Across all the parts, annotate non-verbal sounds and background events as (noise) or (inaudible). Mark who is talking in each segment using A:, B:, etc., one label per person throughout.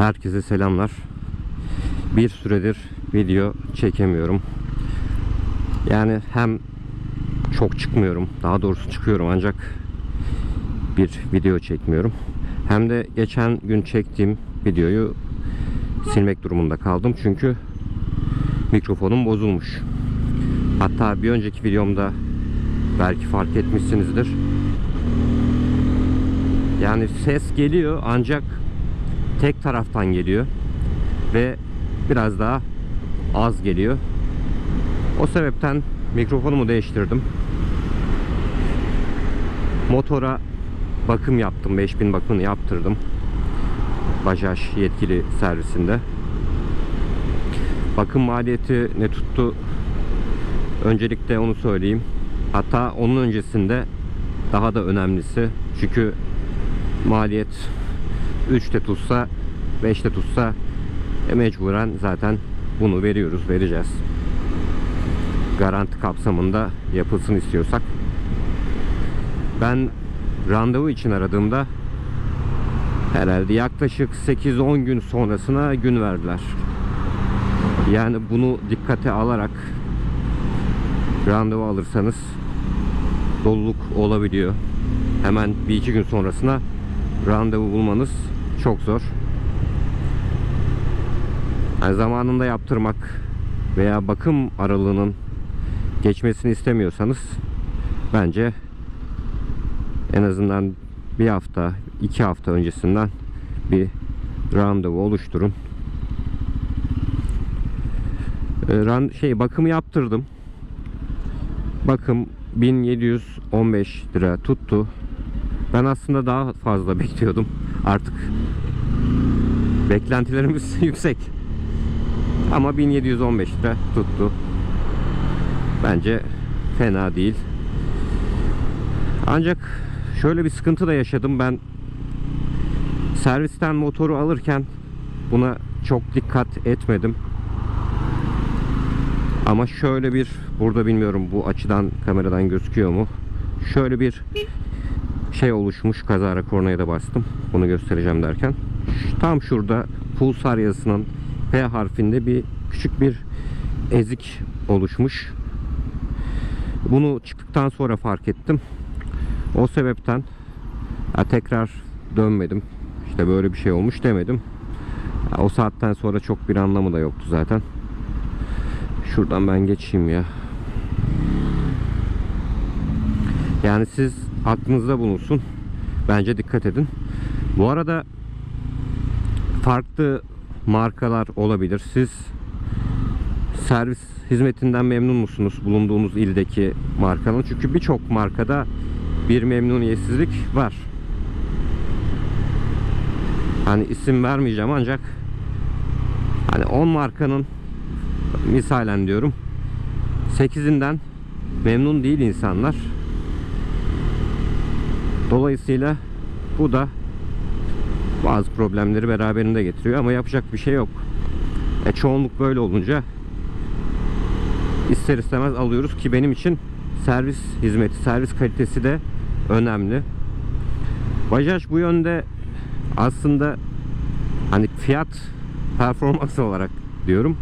A: Herkese selamlar. Bir süredir video çekemiyorum. Yani hem çok çıkmıyorum. Daha doğrusu çıkıyorum ancak bir video çekmiyorum. Hem de geçen gün çektiğim videoyu silmek durumunda kaldım. Çünkü mikrofonum bozulmuş. Hatta bir önceki videomda belki fark etmişsinizdir. Yani ses geliyor ancak tek taraftan geliyor ve biraz daha az geliyor. O sebepten mikrofonumu değiştirdim. Motora bakım yaptım. 5000 bakımını yaptırdım. Bajaj yetkili servisinde. Bakım maliyeti ne tuttu? Öncelikle onu söyleyeyim. Hatta onun öncesinde daha da önemlisi. Çünkü maliyet 3'te tutsa 5'te tutsa e mecburen zaten bunu veriyoruz, vereceğiz. Garanti kapsamında yapılsın istiyorsak. Ben randevu için aradığımda herhalde yaklaşık 8-10 gün sonrasına gün verdiler. Yani bunu dikkate alarak randevu alırsanız doluluk olabiliyor. Hemen bir iki gün sonrasına randevu bulmanız çok zor. Yani zamanında yaptırmak veya bakım aralığının geçmesini istemiyorsanız bence en azından bir hafta, iki hafta öncesinden bir randevu oluşturun. Ee, ran- şey bakımı yaptırdım. Bakım 1715 lira tuttu. Ben aslında daha fazla (laughs) bekliyordum. Artık beklentilerimiz (laughs) yüksek. Ama 1715 lira tuttu. Bence fena değil. Ancak şöyle bir sıkıntı da yaşadım ben. Servisten motoru alırken buna çok dikkat etmedim. Ama şöyle bir burada bilmiyorum bu açıdan kameradan gözüküyor mu? Şöyle bir şey oluşmuş kazara kornaya da bastım. Bunu göstereceğim derken. Tam şurada pulsar yazısının P harfinde bir küçük bir ezik oluşmuş. Bunu çıktıktan sonra fark ettim. O sebepten ya tekrar dönmedim. İşte böyle bir şey olmuş demedim. Ya o saatten sonra çok bir anlamı da yoktu zaten. Şuradan ben geçeyim ya. Yani siz aklınızda bulunsun. Bence dikkat edin. Bu arada farklı markalar olabilir. Siz servis hizmetinden memnun musunuz bulunduğunuz ildeki markanın? Çünkü birçok markada bir memnuniyetsizlik var. Hani isim vermeyeceğim ancak hani 10 markanın misalen diyorum 8'inden memnun değil insanlar. Dolayısıyla bu da bazı problemleri beraberinde getiriyor ama yapacak bir şey yok. E, çoğunluk böyle olunca ister istemez alıyoruz ki benim için servis hizmeti, servis kalitesi de önemli. Bajaj bu yönde aslında hani fiyat performans olarak diyorum.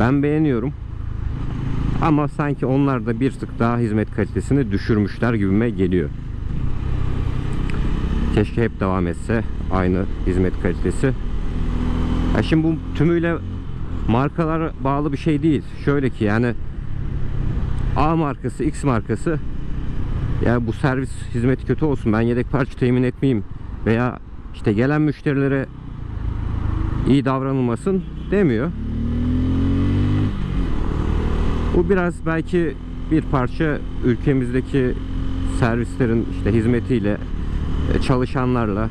A: Ben beğeniyorum. Ama sanki onlar da bir tık daha hizmet kalitesini düşürmüşler gibime geliyor. Keşke hep devam etse aynı hizmet kalitesi. Ya şimdi bu tümüyle markalar bağlı bir şey değil. Şöyle ki yani A markası, X markası ya bu servis hizmeti kötü olsun ben yedek parça temin etmeyeyim veya işte gelen müşterilere iyi davranılmasın demiyor. Bu biraz belki bir parça ülkemizdeki servislerin işte hizmetiyle çalışanlarla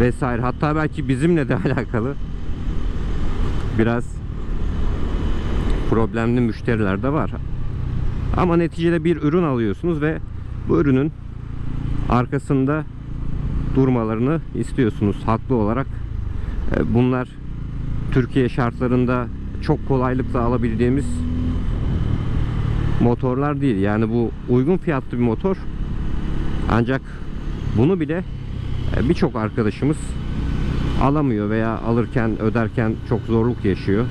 A: vesaire hatta belki bizimle de (laughs) alakalı biraz problemli müşteriler de var. Ama neticede bir ürün alıyorsunuz ve bu ürünün arkasında durmalarını istiyorsunuz haklı olarak. E, Bunlar Türkiye şartlarında çok kolaylıkla alabildiğimiz motorlar değil. Yani bu uygun fiyatlı bir motor. Ancak bunu bile e, birçok arkadaşımız alamıyor veya alırken öderken çok zorluk yaşıyor.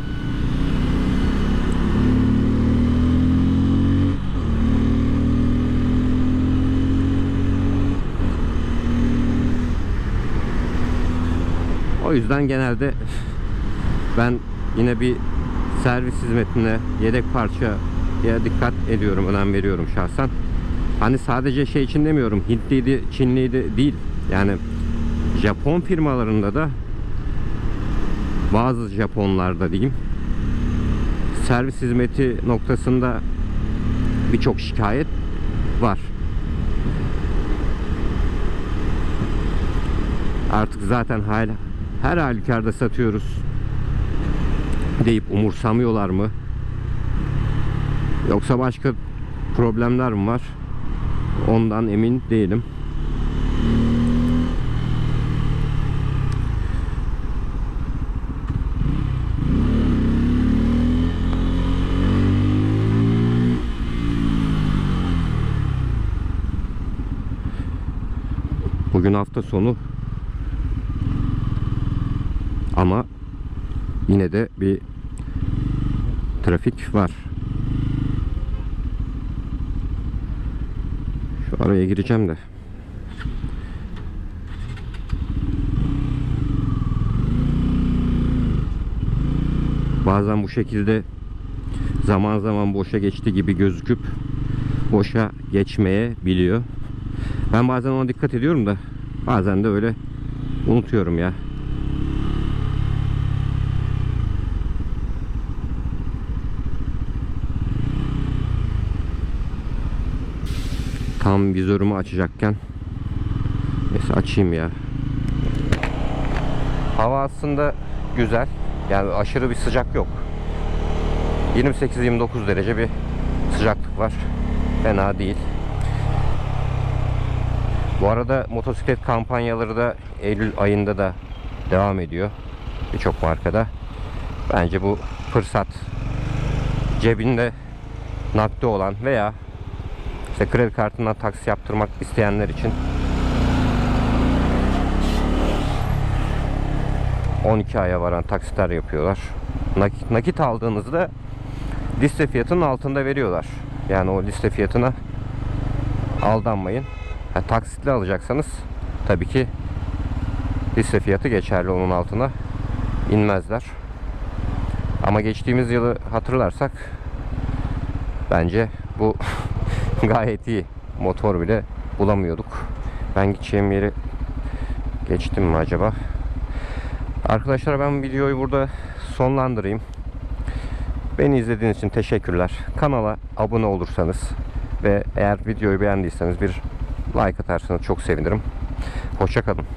A: O yüzden genelde ben yine bir servis hizmetine, yedek parçaya dikkat ediyorum, önem veriyorum şahsen. Hani sadece şey için demiyorum, Hintliydi, Çinliydi değil. Yani Japon firmalarında da bazı Japonlarda diyeyim servis hizmeti noktasında birçok şikayet var. Artık zaten hala her halükarda satıyoruz deyip umursamıyorlar mı? Yoksa başka problemler mi var? Ondan emin değilim. Bugün hafta sonu ama yine de bir trafik var. Araya gireceğim de. Bazen bu şekilde zaman zaman boşa geçti gibi gözüküp boşa geçmeye biliyor. Ben bazen ona dikkat ediyorum da bazen de öyle unutuyorum ya. Tam vizörümü açacakken Neyse açayım ya. Hava aslında güzel. Yani aşırı bir sıcak yok. 28-29 derece bir sıcaklık var. Fena değil. Bu arada motosiklet kampanyaları da Eylül ayında da devam ediyor. Birçok markada. Bence bu fırsat cebinde nakdi olan veya işte kredi kartından taksi yaptırmak isteyenler için 12 aya varan taksitler yapıyorlar. Nakit, nakit aldığınızda liste fiyatının altında veriyorlar. Yani o liste fiyatına aldanmayın. Ha, taksitli alacaksanız tabii ki liste fiyatı geçerli onun altına inmezler. Ama geçtiğimiz yılı hatırlarsak bence bu (laughs) (laughs) gayet iyi. Motor bile bulamıyorduk. Ben gideceğim yeri geçtim mi acaba? Arkadaşlar ben videoyu burada sonlandırayım. Beni izlediğiniz için teşekkürler. Kanala abone olursanız ve eğer videoyu beğendiyseniz bir like atarsanız çok sevinirim. Hoşçakalın.